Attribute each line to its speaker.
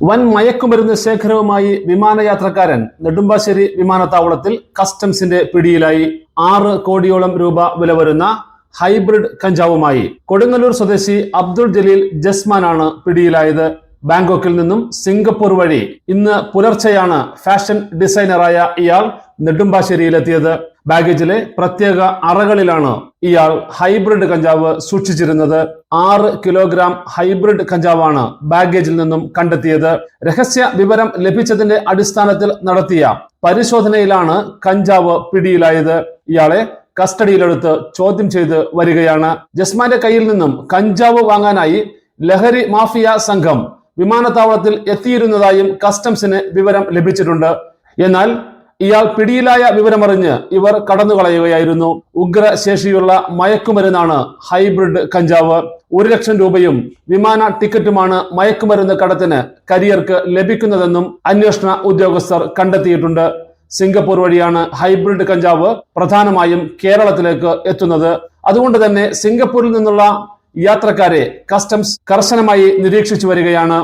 Speaker 1: വൻ മയക്കുമരുന്ന് ശേഖരവുമായി വിമാനയാത്രക്കാരൻ നെടുമ്പാശ്ശേരി വിമാനത്താവളത്തിൽ കസ്റ്റംസിന്റെ പിടിയിലായി ആറ് കോടിയോളം രൂപ വില വരുന്ന ഹൈബ്രിഡ് കഞ്ചാവുമായി കൊടുങ്ങല്ലൂർ സ്വദേശി അബ്ദുൾ ജലീൽ ജസ്മാനാണ് പിടിയിലായത്. ബാങ്കോക്കിൽ നിന്നും സിംഗപ്പൂർ വഴി ഇന്ന് പുലർച്ചെയാണ് ഫാഷൻ ഡിസൈനറായ ഇയാൾ നെടുമ്പാശ്ശേരിയിലെത്തിയത്. ബാഗേജിലെ പ്രത്യേക അറകളിലാണ് ഇയാൾ ഹൈബ്രിഡ് കഞ്ചാവ് സൂക്ഷിച്ചിരുന്നത്. ആറ് കിലോഗ്രാം ഹൈബ്രിഡ് കഞ്ചാവാണ് ബാഗേജിൽ നിന്നും കണ്ടെത്തിയത്. രഹസ്യ വിവരം ലഭിച്ചതിന്റെ അടിസ്ഥാനത്തിൽ നടത്തിയ പരിശോധനയിലാണ് കഞ്ചാവ് പിടിയിലായത്. ഇയാളെ കസ്റ്റഡിയിലെടുത്ത് ചോദ്യം ചെയ്ത് വരികയാണ്. ജസ്മാന്റെ കയ്യിൽ നിന്നും കഞ്ചാവ് വാങ്ങാനായി ലഹരി മാഫിയ സംഘം വിമാനത്താവളത്തിൽ എത്തിയിരുന്നതായും കസ്റ്റംസിന് വിവരം ലഭിച്ചിട്ടുണ്ട്. എന്നാൽ ഇയാൾ പിടിയിലായ വിവരമറിഞ്ഞ് ഇവർ കടന്നുകളയുകയായിരുന്നു. ഉഗ്രശേഷിയുള്ള മയക്കുമരുന്നാണ് ഹൈബ്രിഡ് കഞ്ചാവ്. ഒരു ലക്ഷം രൂപയും വിമാന ടിക്കറ്റുമാണ് മയക്കുമരുന്ന് കടത്തിന് കരിയർക്ക് ലഭിക്കുന്നതെന്നും അന്വേഷണ ഉദ്യോഗസ്ഥർ കണ്ടെത്തിയിട്ടുണ്ട്. സിംഗപ്പൂർ വഴിയാണ് ഹൈബ്രിഡ് കഞ്ചാവ് പ്രധാനമായും കേരളത്തിലേക്ക് എത്തുന്നത്. അതുകൊണ്ട് തന്നെ സിംഗപ്പൂരിൽ നിന്നുള്ള യാത്രക്കാരെ കസ്റ്റംസ് കർശനമായി നിരീക്ഷിച്ചു വരികയാണ്.